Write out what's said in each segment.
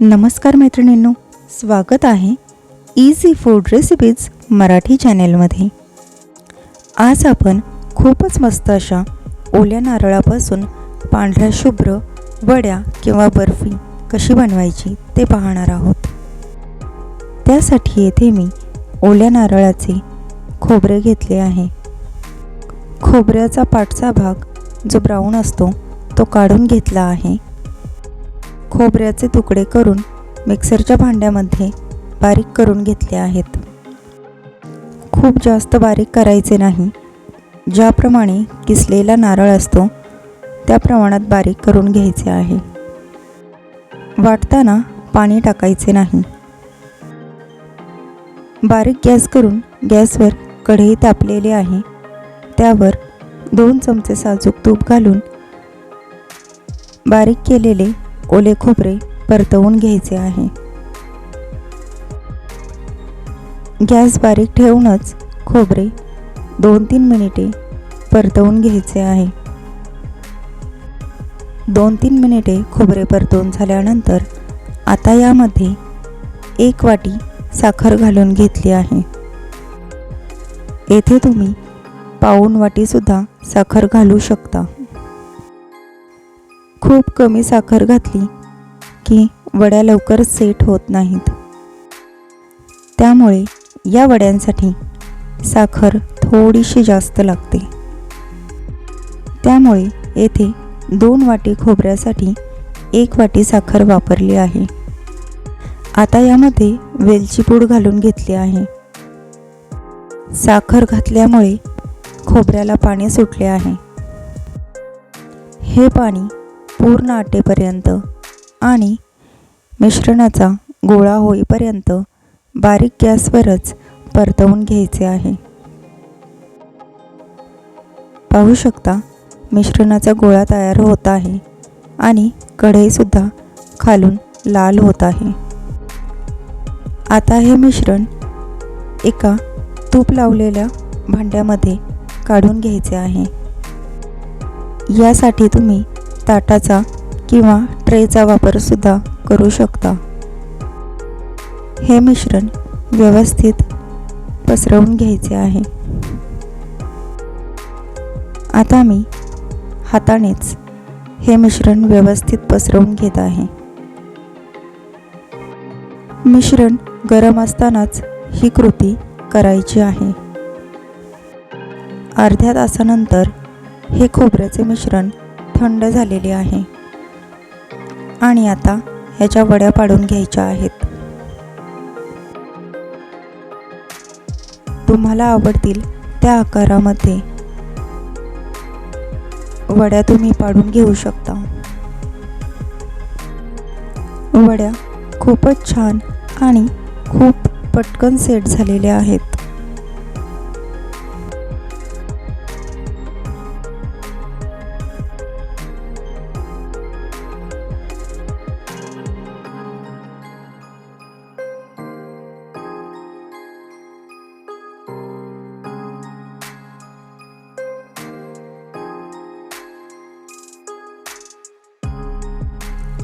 नमस्कार मैत्रिणींनो स्वागत आहे इझी फूड रेसिपीज मराठी चॅनेलमध्ये. आज आपण खूपच मस्त अशा ओल्या नारळापासून पांढऱ्या शुभ्र वड्या किंवा बर्फी कशी बनवायची ते पाहणार आहोत. त्यासाठी येथे मी ओल्या नारळाचे खोबरे घेतले आहे. खोबऱ्याचा पाठचा भाग जो ब्राऊन असतो तो काढून घेतला आहे. खोबऱ्याचे तुकडे करून मिक्सरच्या भांड्यामध्ये बारीक करून घेतले आहेत. खूप जास्त बारीक करायचे नाही. ज्याप्रमाणे किसलेला नारळ असतो त्या प्रमाणात बारीक करून घ्यायचे आहे. वाटताना पाणी टाकायचे नाही. बारीक गॅस करून गॅसवर कढई तापलेली आहे. त्यावर दोन चमचे साजूक तूप घालून बारीक केलेले ओले खोबरे परतवून घ्यायचे आहे. गॅस बारीक ठेवूनच खोबरे दोन तीन मिनिटे परतवून घ्यायचे आहे. दोन तीन मिनिटे खोबरे परतवून झाल्यानंतर आता यामध्ये एक वाटी साखर घालून घेतली आहे. येथे तुम्ही पाऊण वाटीसुद्धा साखर घालू शकता. खूप कमी साखर घातली की वड्या लवकर सेट होत नाहीत. त्यामुळे या वड्यांसाठी साखर थोडीशी जास्त लागते. त्यामुळे येथे दोन वाटी खोबऱ्यासाठी एक वाटी साखर वापरली आहे. आता यामध्ये वेलची पूड घालून घेतली आहे. साखर घातल्यामुळे खोबऱ्याला पाणी सुटले आहे. हे पाणी पूर्ण आटेपर्यंत आणि मिश्रणाचा गोळा होईपर्यंत बारीक गॅसवरच परतवून घ्यायचे आहे. पाहू शकता मिश्रणाचा गोळा तयार होत आहे आणि कढईसुद्धा खालून लाल होत आहे. आता हे मिश्रण एका तूप लावलेल्या भांड्यामध्ये काढून घ्यायचे आहे. यासाठी तुम्ही ताटाचा किंवा ट्रेचा वापरसुद्धा करू शकता. हे मिश्रण व्यवस्थित पसरवून घ्यायचे आहे. आता मी हातानेच हे मिश्रण व्यवस्थित पसरवून घेत आहे. मिश्रण गरम असतानाच ही कृती करायची आहे. अर्ध्या तासानंतर हे खोबऱ्याचे मिश्रण थंड झालेली आहे. आणि आता ह्याच्या वड्या पाडून घ्यायच्या आहेत. तुम्हाला आवडतील त्या आकारामध्ये वड्या तुम्ही पाडून घेऊ शकता. वड्या खूपच छान आणि खूप पटकन सेट झालेल्या आहेत.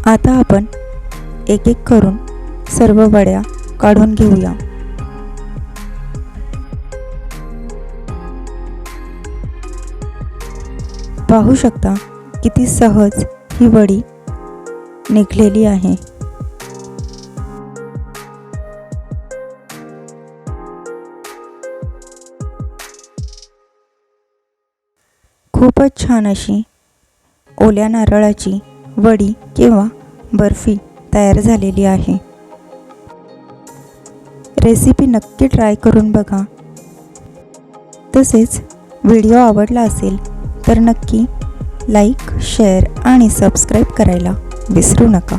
आता आपण एक एक करून सर्व वड्या काढून घेऊया. पाहू शकता किती सहज ही वडी निघलेली आहे. खूपच छान अशी ओल्या नारळाची वडी किंवा बर्फी तयार झालेली आहे. रेसिपी नक्की ट्राय करून बघा. तसेच व्हिडिओ आवडला असेल तर नक्की लाईक शेअर आणि सबस्क्राईब करायला विसरू नका.